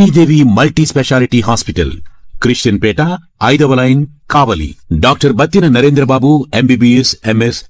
Sridevi multi speciality hospital. Christianpet ఐదవ line Kavali. Doctor Battina Narendrababu MBBS MS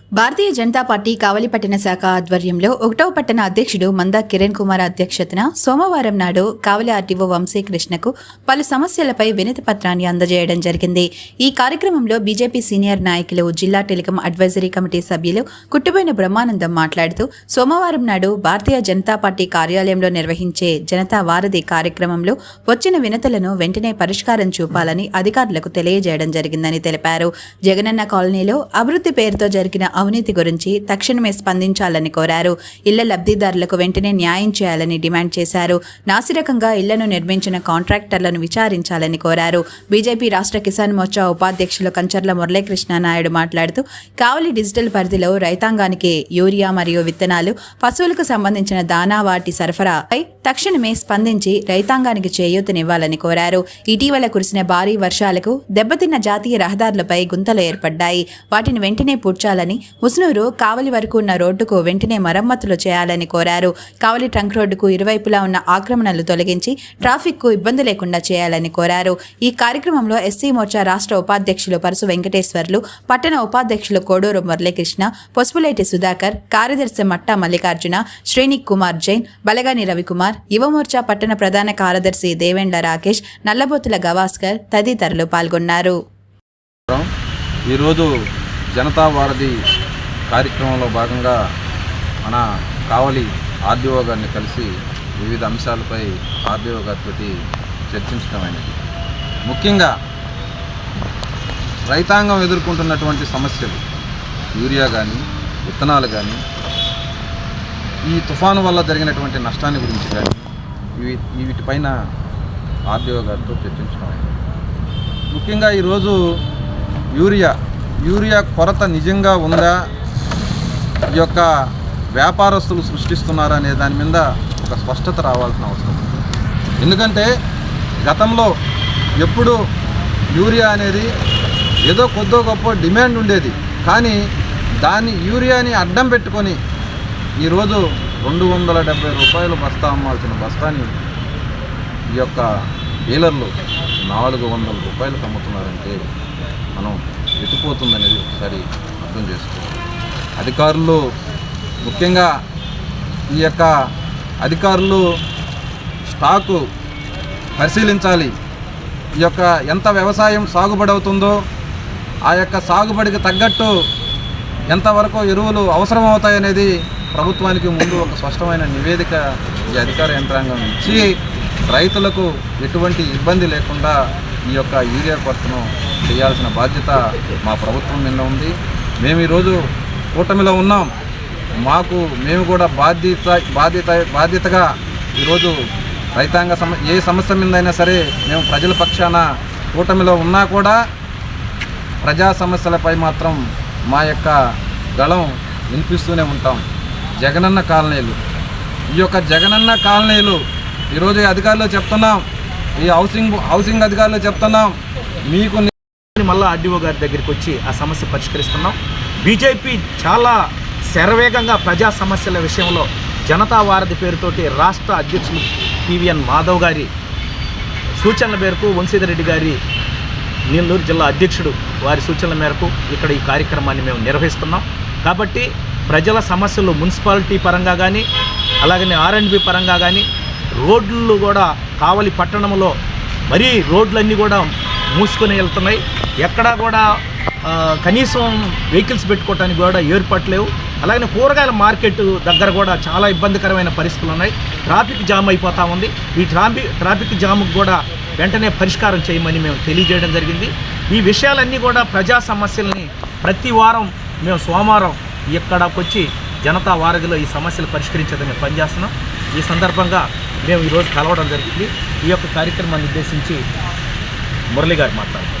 Bharatiya Janata party కావలి పట్టణ శాఖ ఆధ్వర్యంలో ఒకటవ పట్టణ అధ్యక్షుడు మందా కిరణ్ కుమార్ అధ్యక్షతన సోమవారం నాడు కావలి ఆర్టీఓ వంశీకృష్ణకు పలు సమస్యలపై వినతి పత్రాన్ని అందజేయడం జరిగింది. ఈ కార్యక్రమంలో బీజేపీ సీనియర్ నాయకులు జిల్లా టెలికాం అడ్వైజరీ కమిటీ సభ్యులు కుట్టుబోయిన బ్రహ్మానందం మాట్లాడుతూ సోమవారం నాడు భారతీయ జనతా పార్టీ కార్యాలయంలో నిర్వహించే జనతా వారధి కార్యక్రమంలో వచ్చిన వినతులను వెంటనే పరిష్కారం చూపాలని అధికారులకు తెలియజేయడం జరిగిందని తెలిపారు. జగనన్న కాలనీలో అభివృద్ధి పేరుతో జరిగిన అవినీతి గురించి తక్షణమే స్పందించాలని కోరారు. ఇళ్ళ లబ్ధిదారులకు వెంటనే న్యాయం చేయాలని డిమాండ్ చేశారు. నాసిరకంగా ఇళ్ళను నిర్మించిన కాంట్రాక్టర్లను విచారించాలని కోరారు. బీజేపీ రాష్ట్ర కిసాన్ మోర్చా ఉపాధ్యక్షులు కంచర్ల మురళీకృష్ణ నాయుడు మాట్లాడుతూ కావలి డిజిటల్ పరిధిలో రైతాంగానికి యూరియా మరియు విత్తనాలు పశువులకు సంబంధించిన దానా వాటి సరఫరాపై తక్షణమే స్పందించి రైతాంగానికి చేయూతనివ్వాలని కోరారు. ఇటీవల కురిసిన భారీ వర్షాలకు దెబ్బతిన్న జాతీయ రహదారులపై గుంతలు ఏర్పడ్డాయి. వాటిని వెంటనే పూడ్చాలని ముసునూరు కావలి వరకు ఉన్న రోడ్డుకు వెంటనే మరమ్మతులు చేయాలని కోరారు. కావలి ట్రంక్ రోడ్డుకు ఇరువైపులా ఉన్న ఆక్రమణలు తొలగించి ట్రాఫిక్కు ఇబ్బంది లేకుండా చేయాలని కోరారు. ఈ కార్యక్రమంలో ఎస్సీ మోర్చా రాష్ట్ర ఉపాధ్యక్షులు పరసు వెంకటేశ్వర్లు పట్టణ ఉపాధ్యక్షులు కోడూరు మురళీకృష్ణ పొసుపులేటి సుధాకర్ కార్యదర్శి మట్టా మల్లికార్జున శ్రేణి కుమార్ జైన్ బలగాని రవికుమార్ యువమోర్చా పట్టణ ప్రధాన కార్యదర్శి దేవేండ్ల రాకేష్ నల్లబోతుల గవాస్కర్ తదితరులు పాల్గొన్నారు. ఈరోజు జనతా వారధి కార్యక్రమంలో భాగంగా మన కావలి ఆర్డీఓ గారిని కలిసి వివిధ అంశాలపై ఆర్డీఓ గారితో చర్చించడమైనది ముఖ్యంగా రైతాంగం ఎదుర్కొంటున్నటువంటి సమస్యలు యూరియా కానీ విత్తనాలు కానీ ఈ తుఫాను వల్ల జరిగినటువంటి నష్టాన్ని గురించి కానీ ఇవి వీటిపైన ఆర్డీఓ గారితో చర్చించడమైనది ముఖ్యంగా ఈరోజు యూరియా యూరియా కొరత నిజంగా ఉందా? ఈ యొక్క వ్యాపారస్తులు సృష్టిస్తున్నారనే అనే దాని మీద ఒక స్పష్టత రావాల్సిన అవసరం. ఉంది ఎందుకంటే గతంలో ఎప్పుడు యూరియా అనేది ఏదో కొద్దో గొప్ప డిమాండ్ ఉండేది. కానీ దాన్ని యూరియాని అడ్డం పెట్టుకొని ఈరోజు రెండు వందల డెబ్బై రూపాయలు బస్తా అమ్మాల్సిన బస్తాని ఈ యొక్క డీలర్లు నాలుగు వందల రూపాయలకు అమ్ముతున్నారంటే మనం ఎటుపోతుందనేది ఒకసారి అర్థం చేసుకోవాలి. అధికారులు ముఖ్యంగా ఈ యొక్క అధికారులు స్టాకు పరిశీలించాలి. ఈ యొక్క ఎంత వ్యవసాయం సాగుబడి అవుతుందో ఆ యొక్క సాగుబడికి తగ్గట్టు ఎంతవరకు ఎరువులు అవసరం అవుతాయనేది ప్రభుత్వానికి ముందు ఒక స్పష్టమైన నివేదిక ఈ అధికార యంత్రాంగం ఇచ్చి రైతులకు ఎటువంటి ఇబ్బంది లేకుండా ఈ యొక్క యూరియా కొరతను చేయాల్సిన బాధ్యత మా ప్రభుత్వం నిన్న ఉంది. మేము ఈరోజు కూటమిలో ఉన్నాం. మాకు మేము కూడా బాధ్యత బాధ్యత బాధ్యతగా ఈరోజు రైతాంగ సమ ఏ సమస్య మీదైనా సరే మేము ప్రజల పక్షాన కూటమిలో ఉన్నా కూడా ప్రజా సమస్యలపై మాత్రం మా యొక్క గళం వినిపిస్తూనే ఉంటాం. జగనన్న కాలనీలు. ఈ యొక్క జగనన్న కాలనీలు ఈరోజు అధికారులు చెప్తున్నాం. ఈ హౌసింగ్ హౌసింగ్ అధికారులు చెప్తున్నాం. మీకు మళ్ళీ ఆర్డీఓ గారి దగ్గరికి వచ్చి ఆ సమస్య పరిష్కరిస్తున్నాం. బీజేపీ చాలా శరవేగంగా ప్రజా సమస్యల విషయంలో జనతా వారధి పేరుతోటి రాష్ట్ర అధ్యక్షులు పివిఎన్ మాధవ్ గారి సూచనల మేరకు వంశీధరెడ్డి గారి నెల్లూరు జిల్లా అధ్యక్షుడు వారి సూచనల మేరకు ఇక్కడ ఈ కార్యక్రమాన్ని మేము నిర్వహిస్తున్నాం. కాబట్టి ప్రజల సమస్యలు మున్సిపాలిటీ పరంగా కానీ అలాగనే ఆర్ఎండ్బి పరంగా కానీ రోడ్లు కూడా కావలి పట్టణంలో మరీ రోడ్లన్నీ కూడా మూసుకొని వెళ్తున్నాయి. ఎక్కడా కూడా కనీసం వెహికల్స్ పెట్టుకోవడానికి కూడా ఏర్పాటు లేవు అలాగే కూరగాయల మార్కెట్ దగ్గర కూడా చాలా ఇబ్బందికరమైన పరిస్థితులు ఉన్నాయి. ట్రాఫిక్ జామ్ అయిపోతూ ఉంది. ఈ ట్రాఫిక్ ట్రాఫిక్ జామ్కి కూడా వెంటనే పరిష్కారం చేయమని మేము తెలియజేయడం జరిగింది. ఈ విషయాలన్నీ కూడా ప్రజా సమస్యల్ని ప్రతి వారం మేము సోమవారం ఇక్కడకు వచ్చి జనతా వారధిలో ఈ సమస్యలు పరిష్కరించేదని మేము పనిచేస్తున్నాం. ఈ సందర్భంగా మేము ఈరోజు కలవడం జరిగింది. ఈ యొక్క కార్యక్రమాన్ని ఉద్దేశించి మురళి గారు మాట్లాడుతారు